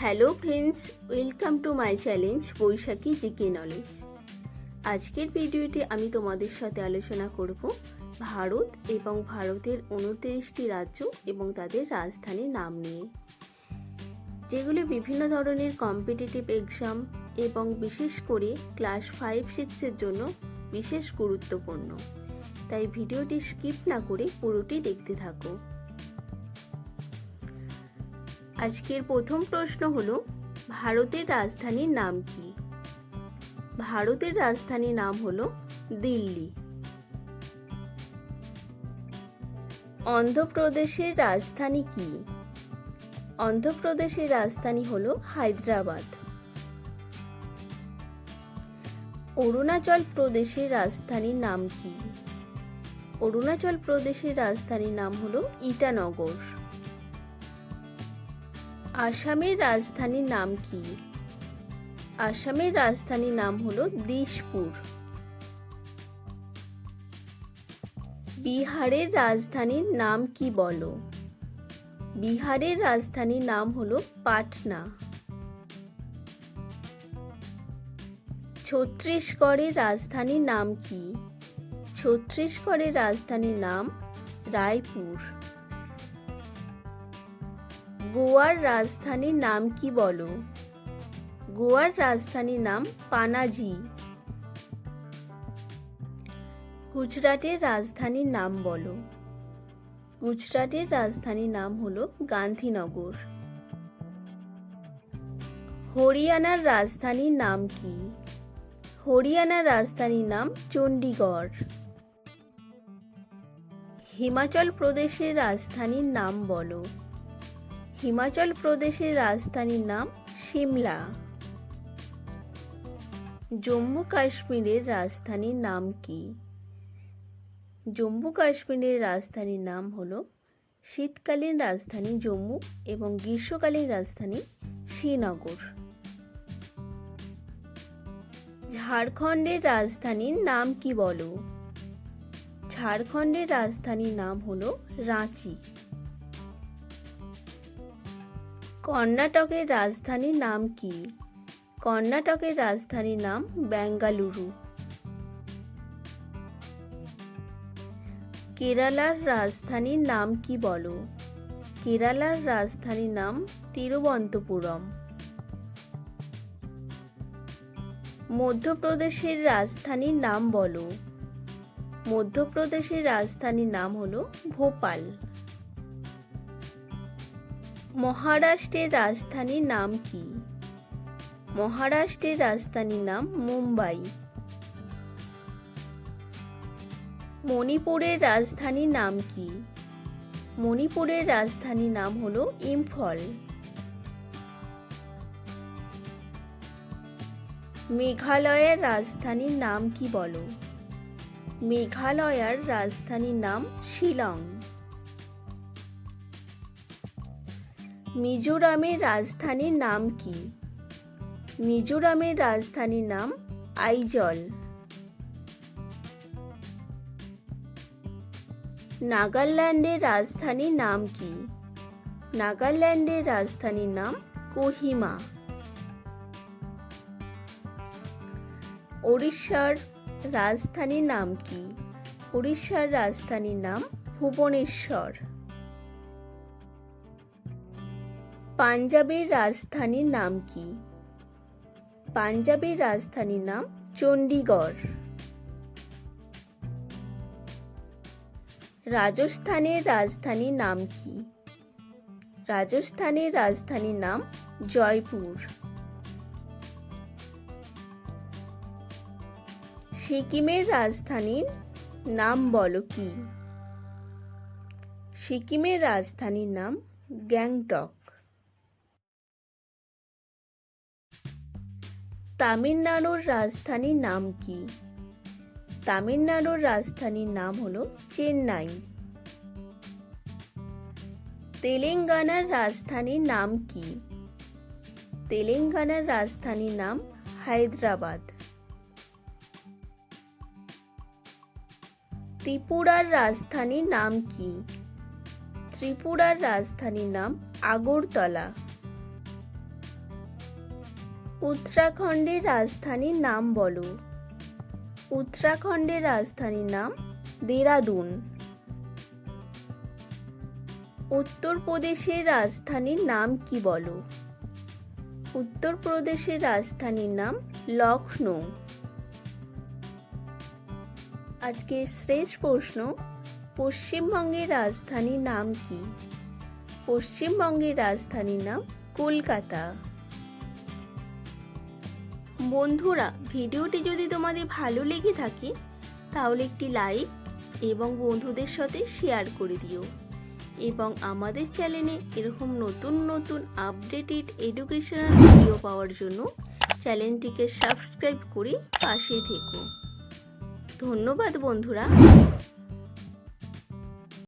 Hello friends, welcome to my challenge Baishakhi GK knowledge আজকের ভিডিওতে আমি তোমাদের সাথে আলোচনা করব ভারত এবং ভারতের উনত্রিশটি রাজ্য এবং তাদের রাজধানীর নাম নিয়ে, যেগুলি বিভিন্ন ধরনের কম্পিটিটিভ এক্সাম এবং বিশেষ করে ক্লাস ফাইভ সিক্সের জন্য বিশেষ গুরুত্বপূর্ণ। তাই ভিডিওটি স্কিপ না করে পুরোটি দেখতে থাকো। আজকের প্রথম প্রশ্ন হলো, ভারতের রাজধানীর নাম কি? ভারতের রাজধানীর নাম হলো দিল্লি। অন্ধ্রপ্রদেশের রাজধানী কি? অন্ধ্রপ্রদেশের রাজধানী হলো হায়দ্রাবাদ। অরুণাচল প্রদেশের রাজধানীর নাম কি? অরুণাচল প্রদেশের রাজধানীর নাম হলো ইটানগর। আসামের রাজধানীর নাম কি? আসামের রাজধানীর নাম হলো দিশপুর। বিহারের রাজধানীর নাম কি বলো? বিহারের রাজধানীর নাম হলো পাটনা। ছত্তিশগড়ের রাজধানীর নাম কি? ছত্তিশগড়ের রাজধানীর নাম রায়পুর। গোয়ার রাজধানীর নাম কি বলো? গোয়ার রাজধানীর নাম পানাজি। গুজরাটের রাজধানীর নাম বলো। গুজরাটের রাজধানীর নাম হলো গান্ধীনগর। হরিয়ানার রাজধানীর নাম কি? হরিয়ানার রাজধানীর নাম চণ্ডীগড়। হিমাচল প্রদেশের রাজধানীর নাম বলো। হিমাচল প্রদেশের রাজধানীর নাম সিমলা। জম্মু কাশ্মীরের রাজধানীর নাম কি? জম্মু কাশ্মীরের রাজধানীর নাম হল শীতকালীন রাজধানী জম্মু এবং গ্রীষ্মকালীন রাজধানী শ্রীনগর। ঝাড়খণ্ডের রাজধানীর নাম কি বলো? ঝাড়খণ্ডের রাজধানীর নাম হলো রাঁচি। কর্ণাটকের রাজধানীর নাম কি? কর্ণাটকের রাজধানীর নাম বেঙ্গালুরু। কেরালার রাজধানীর নাম কি বলো? কেরালার রাজধানীর নাম তিরুবন্তপুরম মধ্যপ্রদেশের রাজধানীর নাম বলো। মধ্যপ্রদেশের রাজধানীর নাম হলো ভোপাল। মহারাষ্ট্রের রাজধানীর নাম কি? মহারাষ্ট্রের রাজধানীর নাম মুম্বাই। মণিপুরের রাজধানীর নাম কি? মণিপুরের রাজধানীর নাম হলো ইম্ফল। মেঘালয়ের রাজধানীর নাম কি বলো? মেঘালয়ার রাজধানীর নাম শিলং। মিজোরামের রাজধানীর নাম কি? মিজোরামের রাজধানীর নাম আইজল। নাগাল্যান্ডের রাজধানীর নাম কি? নাগাল্যান্ডের রাজধানীর নাম কোহিমা। ওড়িশার রাজধানীর নাম কি? উড়িষ্যার রাজধানীর নাম ভুবনেশ্বর। পাঞ্জাবের রাজধানীর নাম কি? পাঞ্জাবের রাজধানীর নাম চণ্ডীগড়। রাজস্থানের রাজধানীর নাম কি? রাজস্থানের রাজধানীর নাম জয়পুর। সিকিমের রাজধানীর নাম বলো কি? সিকিমের রাজধানীর নাম গ্যাংটক। তামিলনাড়ুর রাজধানীর নাম কি? তামিলনাড়ুর রাজধানীর নাম হলো চেন্নাই। তেলেঙ্গানার রাজধানীর নাম কি? তেলেঙ্গানার রাজধানীর নাম হায়দ্রাবাদ। ত্রিপুরার রাজধানীর নাম কি? ত্রিপুরার রাজধানীর নাম আগরতলা। উত্তরাখণ্ডের রাজধানীর নাম বলো। উত্তরাখণ্ডের রাজধানীর নাম দেরাদুন। উত্তরপ্রদেশের রাজধানীর নাম কি বলো? উত্তরপ্রদেশের রাজধানীর নাম লখনৌ আজকের শেষ প্রশ্ন, পশ্চিমবঙ্গের রাজধানীর নাম কি? পশ্চিমবঙ্গের রাজধানীর নাম কলকাতা। বন্ধুরা, ভিডিওটি যদি তোমাদের ভালো লেগে থাকে, তাহলে একটি লাইক এবং বন্ধুদের সাথে শেয়ার করে দিও। এবং আমাদের চ্যানেলে এরকম নতুন নতুন আপডেটেড এডুকেশনাল ভিডিও পাওয়ার জন্য চ্যানেলটিকে সাবস্ক্রাইব করে পাশে থেকো। ধন্যবাদ বন্ধুরা।